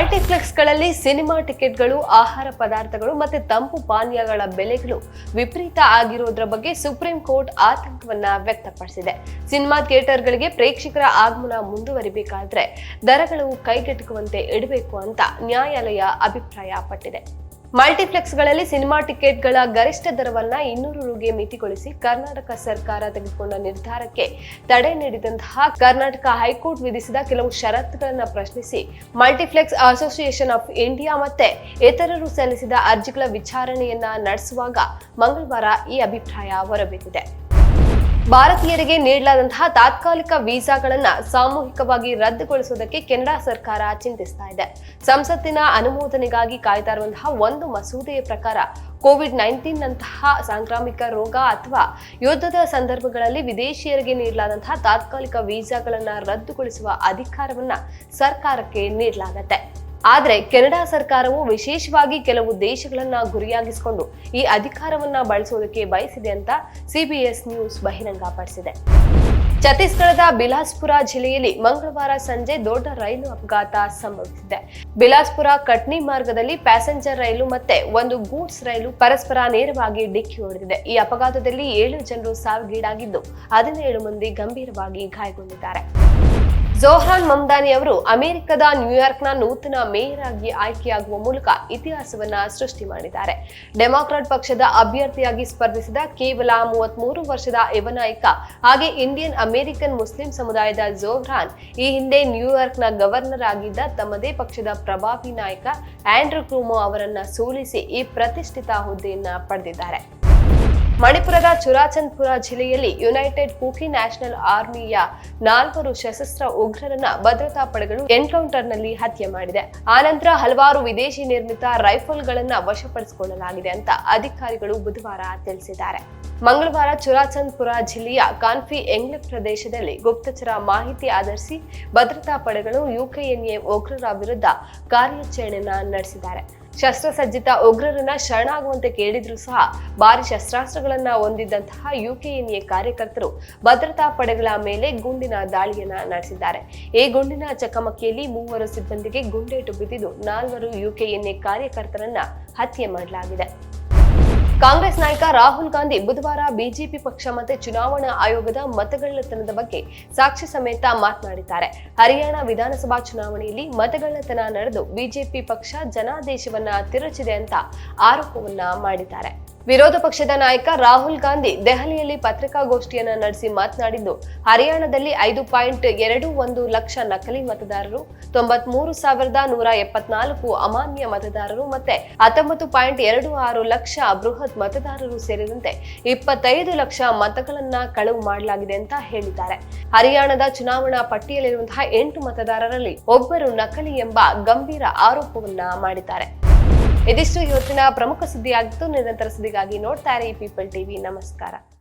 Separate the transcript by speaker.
Speaker 1: ಮಲ್ಟಿಪ್ಲೆಕ್ಸ್ಗಳಲ್ಲಿ cinema ಟಿಕೆಟ್ಗಳು, ಆಹಾರ ಪದಾರ್ಥಗಳು ಮತ್ತೆ ತಂಪು ಪಾನೀಯಗಳ ಬೆಲೆಗಳು ವಿಪರೀತ ಆಗಿರುವುದರ ಬಗ್ಗೆ ಸುಪ್ರೀಂ ಕೋರ್ಟ್ ಆತಂಕವನ್ನ ವ್ಯಕ್ತಪಡಿಸಿದೆ. ಸಿನಿಮಾ ಥಿಯೇಟರ್ಗಳಿಗೆ ಪ್ರೇಕ್ಷಕರ ಆಗಮನ ಮುಂದುವರಿಬೇಕಾದ್ರೆ ದರಗಳು ಕೈಗೆಟುಕುವಂತೆ ಇಡಬೇಕು ಅಂತ ನ್ಯಾಯಾಲಯ ಅಭಿಪ್ರಾಯ ಪಟ್ಟಿದೆ ಮಲ್ಟಿಪ್ಲೆಕ್ಸ್ಗಳಲ್ಲಿ ಸಿನಿಮಾ ಟಿಕೆಟ್ಗಳ ಗರಿಷ್ಠ ದರವನ್ನ ಇನ್ನೂರು ರುಗೆ ಮಿತಿಗೊಳಿಸಿ ಕರ್ನಾಟಕ ಸರ್ಕಾರ ತೆಗೆದುಕೊಂಡ ನಿರ್ಧಾರಕ್ಕೆ ತಡೆ ನೀಡಿದಂತಹ ಕರ್ನಾಟಕ ಹೈಕೋರ್ಟ್ ವಿಧಿಸಿದ ಕೆಲವು ಷರತ್ತುಗಳನ್ನು ಪ್ರಶ್ನಿಸಿ ಮಲ್ಟಿಪ್ಲೆಕ್ಸ್ ಅಸೋಸಿಯೇಷನ್ ಆಫ್ ಇಂಡಿಯಾ ಮತ್ತೆ ಇತರರು ಸಲ್ಲಿಸಿದ ಅರ್ಜಿಗಳ ವಿಚಾರಣೆಯನ್ನ ನಡೆಸುವಾಗ ಮಂಗಳವಾರ ಈ ಅಭಿಪ್ರಾಯ ಹೊರಬಿದ್ದಿದೆ. ಭಾರತೀಯರಿಗೆ ನೀಡಲಾದಂತಹ ತಾತ್ಕಾಲಿಕ ವೀಸಾಗಳನ್ನ ಸಾಮೂಹಿಕವಾಗಿ ರದ್ದುಗೊಳಿಸುವುದಕ್ಕೆ ಕೆನಡಾ ಸರ್ಕಾರ ಚಿಂತಿಸ್ತಾ ಇದೆ. ಸಂಸತ್ತಿನ ಅನುಮೋದನೆಗಾಗಿ ಕಾಯ್ತಾ ಇರುವಂತಹ ಒಂದು ಮಸೂದೆಯ ಪ್ರಕಾರ ಕೋವಿಡ್ ನೈನ್ಟೀನ್ ನಂತಹ ಸಾಂಕ್ರಾಮಿಕ ರೋಗ ಅಥವಾ ಯುದ್ಧದ ಸಂದರ್ಭಗಳಲ್ಲಿ ವಿದೇಶಿಯರಿಗೆ ನೀಡಲಾದಂತಹ ತಾತ್ಕಾಲಿಕ ವೀಸಾಗಳನ್ನ ರದ್ದುಗೊಳಿಸುವ ಅಧಿಕಾರವನ್ನ ಸರ್ಕಾರಕ್ಕೆ ನೀಡಲಾಗತ್ತೆ. ಆದ್ರೆ ಕೆನಡಾ ಸರ್ಕಾರವು ವಿಶೇಷವಾಗಿ ಕೆಲವು ದೇಶಗಳನ್ನ ಗುರಿಯಾಗಿಸಿಕೊಂಡು ಈ ಅಧಿಕಾರವನ್ನ ಬಳಸುವುದಕ್ಕೆ ಬಯಸಿದೆ ಅಂತ ಸಿಬಿಎಸ್ ನ್ಯೂಸ್ ಬಹಿರಂಗಪಡಿಸಿದೆ. ಛತ್ತೀಸ್ಗಢದ ಬಿಲಾಸ್ಪುರ ಜಿಲ್ಲೆಯಲ್ಲಿ ಮಂಗಳವಾರ ಸಂಜೆ ದೊಡ್ಡ ರೈಲು ಅಪಘಾತ ಸಂಭವಿಸಿದೆ. ಬಿಲಾಸ್ಪುರ ಕಟ್ನಿ ಮಾರ್ಗದಲ್ಲಿ ಪ್ಯಾಸೆಂಜರ್ ರೈಲು ಮತ್ತೆ ಒಂದು ಗೂಡ್ಸ್ ರೈಲು ಪರಸ್ಪರ ನೇರವಾಗಿ ಡಿಕ್ಕಿ ಹೊಡೆದಿದೆ. ಈ ಅಪಘಾತದಲ್ಲಿ ಏಳು ಜನರು ಸಾವಿಗೀಡಾಗಿದ್ದು, ಹದಿನೇಳು ಮಂದಿ ಗಂಭೀರವಾಗಿ ಗಾಯಗೊಂಡಿದ್ದಾರೆ. ಜೋಹ್ರಾನ್ ಮಮ್ದಾನಿ ಅವರು ಅಮೆರಿಕದ ನ್ಯೂಯಾರ್ಕ್ನ ನೂತನ ಮೇಯರ್ ಆಗಿ ಆಯ್ಕೆಯಾಗುವ ಮೂಲಕ ಇತಿಹಾಸವನ್ನ ಸೃಷ್ಟಿ ಮಾಡಿದ್ದಾರೆ. ಡೆಮಾಕ್ರಾಟ್ ಪಕ್ಷದ ಅಭ್ಯರ್ಥಿಯಾಗಿ ಸ್ಪರ್ಧಿಸಿದ ಕೇವಲ ಮೂವತ್ಮೂರು ವರ್ಷದ ಯುವನಾಯಕ ಹಾಗೆ ಇಂಡಿಯನ್ ಅಮೆರಿಕನ್ ಮುಸ್ಲಿಂ ಸಮುದಾಯದ ಜೋಹ್ರಾನ್ ಈ ಹಿಂದೆ ನ್ಯೂಯಾರ್ಕ್ನ ಗವರ್ನರ್ ಆಗಿದ್ದ ತಮ್ಮದೇ ಪಕ್ಷದ ಪ್ರಭಾವಿ ನಾಯಕ ಆಂಡ್ರೂ ಕ್ರೂಮೋ ಅವರನ್ನ ಸೋಲಿಸಿ ಈ ಪ್ರತಿಷ್ಠಿತ ಹುದ್ದೆಯನ್ನ ಪಡೆದಿದ್ದಾರೆ. ಮಣಿಪುರದ ಚುರಾಚಂದ್ಪುರ ಜಿಲ್ಲೆಯಲ್ಲಿ ಯುನೈಟೆಡ್ ಕುಕಿ ನ್ಯಾಷನಲ್ ಆರ್ಮಿಯ ನಾಲ್ವರು ಸಶಸ್ತ್ರ ಉಗ್ರರನ್ನ ಭದ್ರತಾ ಪಡೆಗಳು ಎನ್ಕೌಂಟರ್ನಲ್ಲಿ ಹತ್ಯೆ ಮಾಡಿದೆ. ಆನಂತರ ಹಲವಾರು ವಿದೇಶಿ ನಿರ್ಮಿತ ರೈಫಲ್ಗಳನ್ನ ವಶಪಡಿಸಿಕೊಳ್ಳಲಾಗಿದೆ ಅಂತ ಅಧಿಕಾರಿಗಳು ಬುಧವಾರ ತಿಳಿಸಿದ್ದಾರೆ. ಮಂಗಳವಾರ ಚುರಾಚಂದ್ಪುರ ಜಿಲ್ಲೆಯ ಕಾನ್ಫಿ ಎಂಗ್ಲೆ ಪ್ರದೇಶದಲ್ಲಿ ಗುಪ್ತಚರ ಮಾಹಿತಿ ಆಧರಿಸಿ ಭದ್ರತಾ ಪಡೆಗಳು ಯುಕೆಎನ್ಎ ಉಗ್ರರ ವಿರುದ್ಧ ಕಾರ್ಯಾಚರಣೆಯನ್ನ ನಡೆಸಿದ್ದಾರೆ. ಶಸ್ತ್ರಸಜ್ಜಿತ ಉಗ್ರರನ್ನ ಶರಣಾಗುವಂತೆ ಕೇಳಿದ್ರು ಸಹ ಭಾರಿ ಶಸ್ತ್ರಾಸ್ತ್ರಗಳನ್ನ ಹೊಂದಿದ್ದಂತಹ ಯುಕೆಎನ್ಎ ಕಾರ್ಯಕರ್ತರು ಭದ್ರತಾ ಪಡೆಗಳ ಮೇಲೆ ಗುಂಡಿನ ದಾಳಿಯನ್ನ ನಡೆಸಿದ್ದಾರೆ. ಈ ಗುಂಡಿನ ಚಕಮಕಿಯಲ್ಲಿ ಮೂವರು ಸಿಬ್ಬಂದಿಗೆ ಗುಂಡೇಟು ಬಿದ್ದಿದ್ದು ನಾಲ್ವರು ಯುಕೆಎನ್ಎ ಕಾರ್ಯಕರ್ತರನ್ನ ಹತ್ಯೆ ಮಾಡಲಾಗಿದೆ. ಕಾಂಗ್ರೆಸ್ ನಾಯಕ ರಾಹುಲ್ ಗಾಂಧಿ ಬುಧವಾರ ಬಿಜೆಪಿ ಪಕ್ಷ ಮತ್ತೆ ಚುನಾವಣಾ ಆಯೋಗದ ಮತಗಳ್ಳತನದ ಬಗ್ಗೆ ಸಾಕ್ಷಿ ಸಮೇತ ಮಾತನಾಡಿದ್ದಾರೆ. ಹರಿಯಾಣ ವಿಧಾನಸಭಾ ಚುನಾವಣೆಯಲ್ಲಿ ಮತಗಳ್ಳತನ ನಡೆದು ಬಿಜೆಪಿ ಪಕ್ಷ ಜನಾದೇಶವನ್ನ ತಿರುಚಿದೆ ಅಂತ ಆರೋಪವನ್ನ ಮಾಡಿದ್ದಾರೆ. ವಿರೋಧ ಪಕ್ಷದ ನಾಯಕ ರಾಹುಲ್ ಗಾಂಧಿ ದೆಹಲಿಯಲ್ಲಿ ಪತ್ರಿಕಾಗೋಷ್ಠಿಯನ್ನ ನಡೆಸಿ ಮಾತನಾಡಿದ್ದು, ಹರಿಯಾಣದಲ್ಲಿ ಐದು ಪಾಯಿಂಟ್ ಎರಡು ಒಂದು ಲಕ್ಷ ನಕಲಿ ಮತದಾರರು, ತೊಂಬತ್ಮೂರು ಸಾವಿರದ ನೂರ ಎಪ್ಪತ್ನಾಲ್ಕು ಅಮಾನ್ಯ ಮತದಾರರು ಮತ್ತೆ ಹತ್ತೊಂಬತ್ತು ಪಾಯಿಂಟ್ ಎರಡು ಆರು ಲಕ್ಷ ಬೃಹತ್ ಮತದಾರರು ಸೇರಿದಂತೆ ಇಪ್ಪತ್ತೈದು ಲಕ್ಷ ಮತಗಳನ್ನ ಕಳವು ಮಾಡಲಾಗಿದೆ ಅಂತ ಹೇಳಿದ್ದಾರೆ. ಹರಿಯಾಣದ ಚುನಾವಣಾ ಪಟ್ಟಿಯಲ್ಲಿರುವಂತಹ ಎಂಟು ಮತದಾರರಲ್ಲಿ ಒಬ್ಬರು ನಕಲಿ ಎಂಬ ಗಂಭೀರ ಆರೋಪವನ್ನ ಮಾಡಿದ್ದಾರೆ. ಇದಿಷ್ಟು ಇವತ್ತಿನ ಪ್ರಮುಖ ಸುದ್ದಿಯಾಗಿತ್ತು. ನಿರಂತರ ಸುದ್ದಿಗಾಗಿ ನೋಡ್ತಾರೆ ಈ ಪೀಪಲ್ ಟಿವಿ ನಮಸ್ಕಾರ.